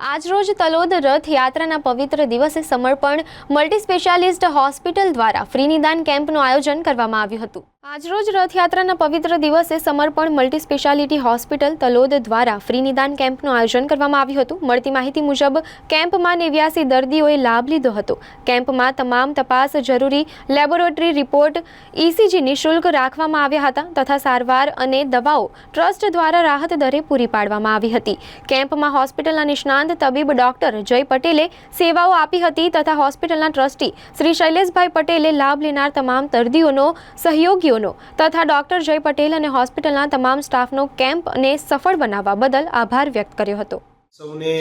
આજરોજ તલોદ રથયાત્રાના પવિત્ર દિવસે સમર્પણ મલ્ટી સ્પેશિયાલિસ્ટ હોસ્પિટલ દ્વારા ફ્રી નિદાન કેમ્પનું આયોજન કરવામાં આવ્યું હતું. આજરોજ રથયાત્રાના પવિત્ર દિવસે સમર્પણ મલ્ટી સ્પેશિયાલિટી હોસ્પિટલ તલોદ દ્વારા ફ્રી નિદાન કેમ્પનું આયોજન કરવામાં આવ્યું હતું. મળતી માહિતી મુજબ, કેમ્પમાં નેવ્યાસી દર્દીઓએ લાભ લીધો હતો. કેમ્પમાં તમામ તપાસ જરૂરી લેબોરેટરી રિપોર્ટ ઇસીજી નિઃશુલ્ક રાખવામાં આવ્યા હતા તથા સારવાર અને દવાઓ ટ્રસ્ટ દ્વારા રાહત દરે પૂરી પાડવામાં આવી હતી. કેમ્પમાં હોસ્પિટલના નિષ્ણાંત તબીબ ડોક્ટર જય પટેલે સેવાઓ આપી હતી તથા હોસ્પિટલના ટ્રસ્ટી શ્રી શૈલેષભાઈ પટેલે લાભ લેનાર તમામ દર્દીઓનો સહયોગીઓનો તથા ડોક્ટર જય પટેલ અને હોસ્પિટલના તમામ સ્ટાફનો કેમ્પને સફળ બનાવવા બદલ આભાર વ્યક્ત કર્યો હતો. સૌને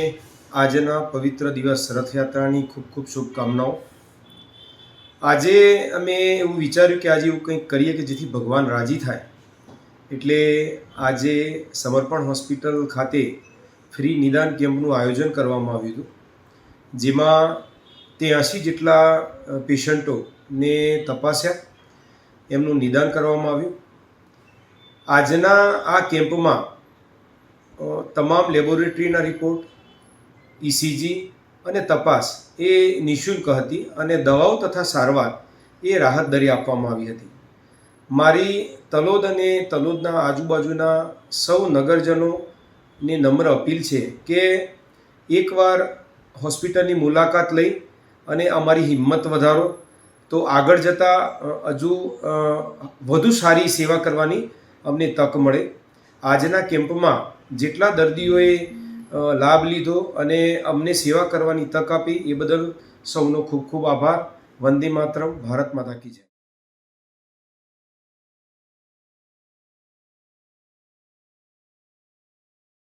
આજના પવિત્ર દિવસ રથયાત્રાની ખૂબ ખૂબ શુભકામનાઓ. આજે અમે એવું વિચાર્યું કે આજે એવું કંઈક કરીએ કે જેથી ભગવાન રાજી થાય. એટલે આજે સમર્પણ હોસ્પિટલ ખાતે ફ્રી નિદાન કેમ્પનું આયોજન કરવામાં આવ્યું હતું. જેમાં ત્યાંસી જેટલા પેશન્ટોને તપાસ્યા. એમનું નિદાન કરવામાં આવ્યું. આજના આ કેમ્પમાં તમામ લેબોરેટરીના રિપોર્ટ ઇસીજી અને તપાસ એ નિઃશુલ્ક હતી અને દવાઓ તથા સારવાર એ રાહત દરે આપવામાં આવી હતી. મારી તલોદ અને તલોદના આજુબાજુના સૌ નગરજનોની નમ્ર અપીલ છે કે એકવાર હોસ્પિટલની મુલાકાત લઈ અને અમારી હિંમત વધારો તો આગળ જતાં હજુ વધુ સારી સેવા કરવાની અમને તક મળે. આજના કેમ્પમાં જેટલા દર્દીઓએ લાભ લીધો અને અમને સેવા કરવાની તક આપી, એ બદલ સૌનો ખૂબ ખૂબ આભાર. વંદે માતરમ, ભારત માતા કી જય.